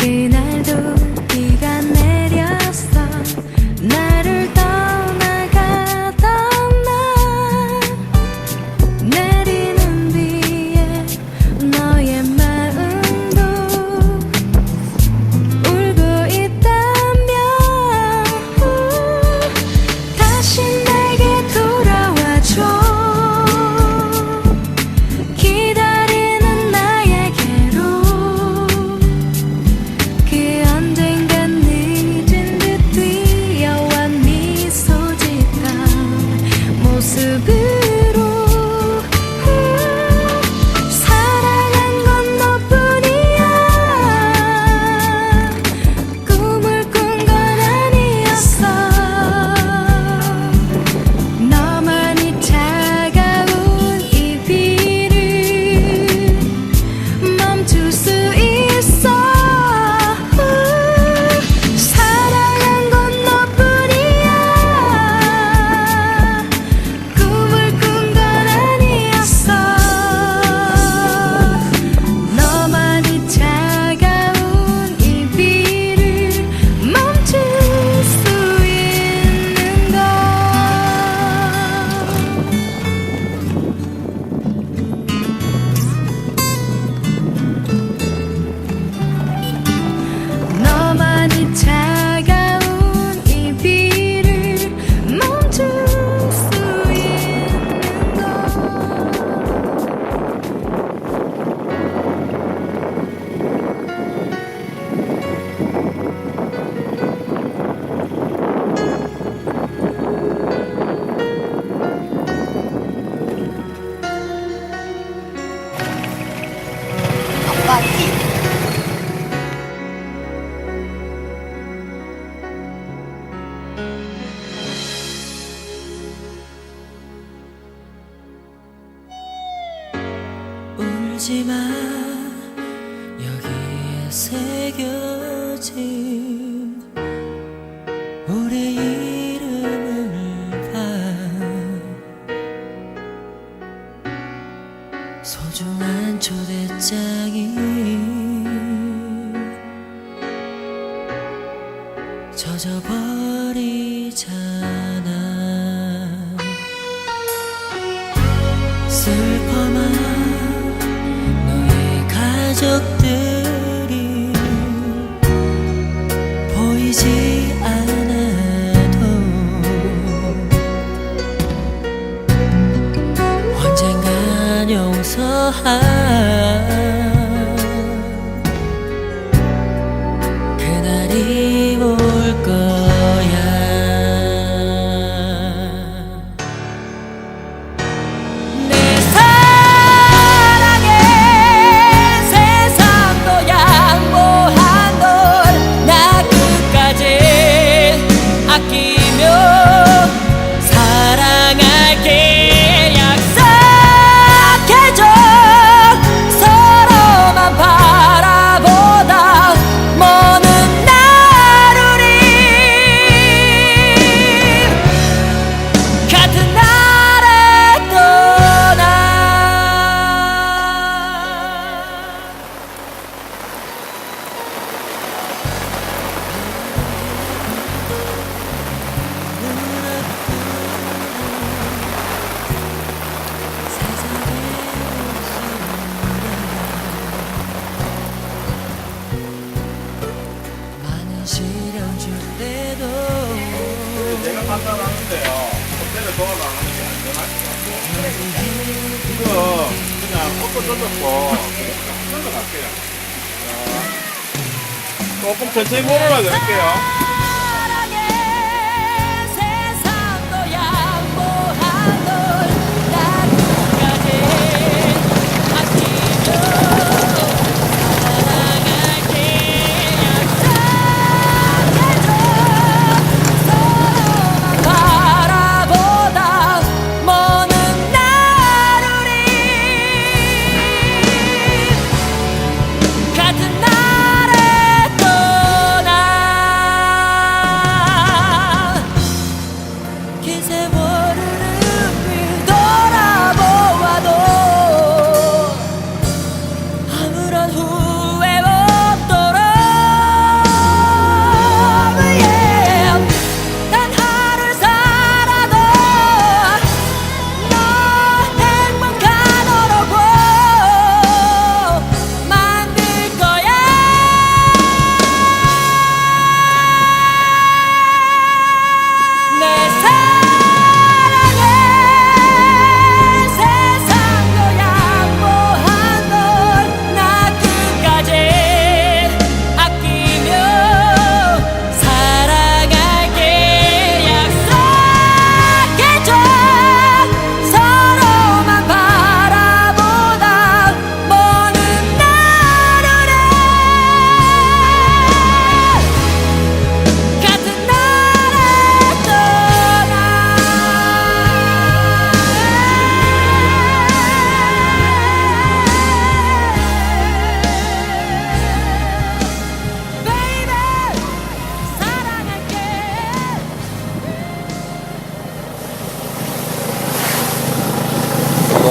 그날도 비가 내 하지만 여기에 새겨진 우리 이름을 봐. 소중한 초대장이 젖어버리잖아. 슬퍼 흔적들이 보이지 않아도 언젠간 용서할 있는데요. 호텔에 돌아가는 게 안전할 것 같고. 이거 그냥 옷도 젖었고 그냥 갈게요. 조금 천천히 몰아라 드릴게요.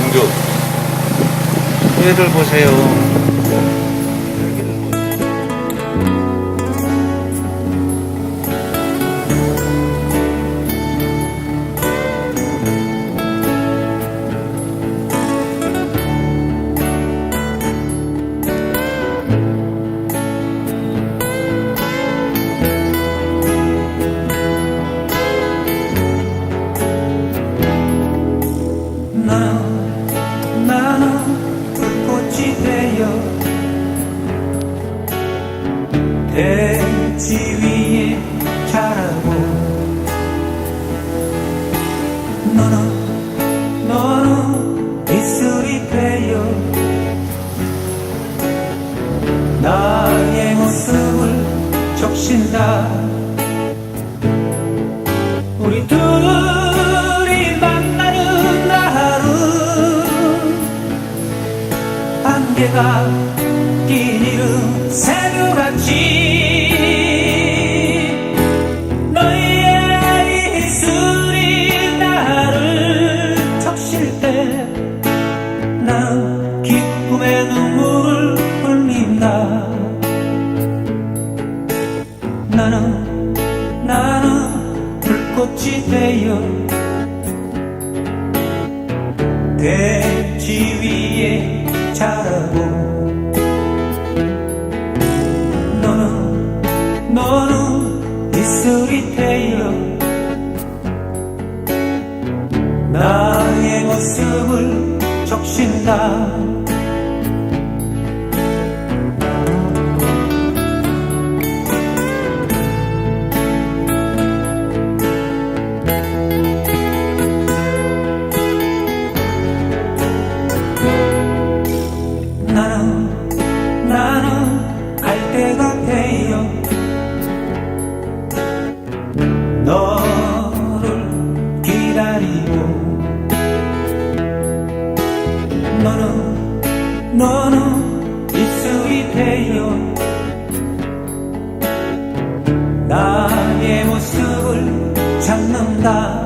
공주 얘를 보세요 안개가 낀 이른 새벽같이 너의 입술이 나를 적실 때 난 기쁨의 눈물을 흘린다. 나는 나는 불꽃이 되어 대지 위에 잘하고. 너는 너는 입술이 태여 나의 모습을 적신다. 나의 모습을 찾는다.